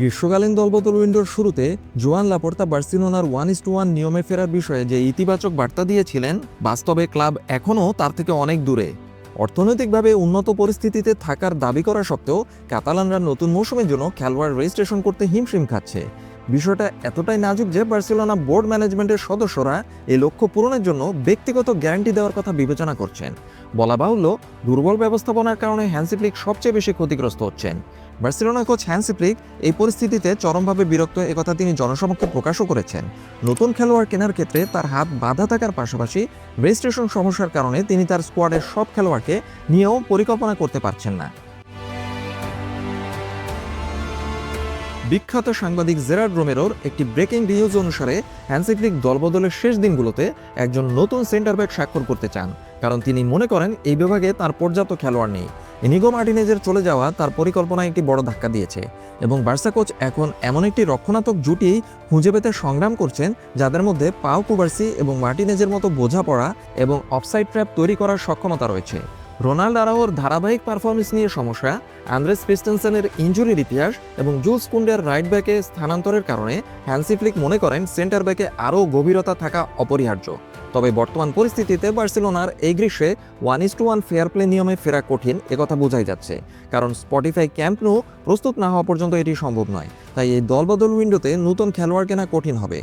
গ্রীষ্মকালীন দলবদল উইন্ডোর শুরুতে জোয়ান লাপোর্তা বার্সিলোনার ওয়ান ইস টু ওয়ান নিয়মে ফেরার বিষয়ে যে ইতিবাচক বার্তা দিয়েছিলেন, বাস্তবে ক্লাব এখনও তার থেকে অনেক দূরে। অর্থনৈতিকভাবে উন্নত পরিস্থিতিতে থাকার দাবি করা সত্ত্বেও, কাতালানরা নতুন মৌসুমের জন্য খেলোয়াড় রেজিস্ট্রেশন করতে হিমশিম খাচ্ছে। বিষয়টা এতটাই নাজুক যে বার্সেলোনা বোর্ড ম্যানেজমেন্টের সদস্যরা এই লক্ষ্য পূরণের জন্য ব্যক্তিগত গ্যারান্টি দেওয়ার কথা বিবেচনা করছেন। বলা বাহুল্য, দুর্বল ব্যবস্থাপনার কারণে হ্যান্সিপ্লিক সবচেয়ে বেশি ক্ষতিগ্রস্ত হচ্ছেন। বার্সেলোনা কোচ হ্যান্সিপ্লিক এই পরিস্থিতিতে চরমভাবে বিরক্ত একথা তিনি জনসমক্ষে প্রকাশও করেছেন। নতুন খেলোয়াড় কেনার ক্ষেত্রে তার হাত বাধা থাকার পাশাপাশি রেজিস্ট্রেশন সমস্যার কারণে তিনি তার স্কোয়াডের সব খেলোয়াড়কে নিয়েও পরিকল্পনা করতে পারছেন না। বিখ্যাত সাংবাদিক জেরার্ড রোমেরোর একটি ব্রেকিং নিউজ অনুসারে হ্যান্সিফ্লিক দলবদলের শেষ দিনগুলোতে একজন নতুন সেন্টার ব্যাক স্বাক্ষর করতে চান, কারণ তিনি মনে করেন এই বিভাগে তার পর্যাপ্ত খেলোয়াড় নেই। ইনিগো মার্টিনেজের চলে যাওয়া তার পরিকল্পনায় একটি বড় ধাক্কা দিয়েছে এবং বার্সা কোচ এখন এমন একটি রক্ষণাত্মক জুটি খুঁজে পেতে সংগ্রাম করছেন, যাদের মধ্যে পাও কুবার্সি এবং মার্টিনেজের মতো বোঝাপড়া এবং অফসাইড ট্র্যাপ তৈরি করার সক্ষমতা রয়েছে। রোনাল্ড আরাওর ধারাবাহিক পারফরমেন্স নিয়ে সমস্যা, আন্দ্রেস ক্রিস্টেনসেনের ইঞ্জুরির ইতিহাস এবং জুলস কুন্ডের রাইট ব্যাকে স্থানান্তরের কারণে হ্যান্সি ফ্লিক মনে করেন সেন্টার ব্যাকে আরও গভীরতা থাকা অপরিহার্য। তবে বর্তমান পরিস্থিতিতে বার্সেলোনার এই গ্রীষ্মে one is to one fair play নিয়মে ফেরা কঠিন একথা বোঝাই যাচ্ছে। কারণ স্পটিফাই ক্যাম্প নো প্রস্তুত না হওয়া পর্যন্ত এটি সম্ভব নয়। তাই এই দলবদল উইন্ডোতে নতুন খেলোয়াড় কেনা কঠিন হবে।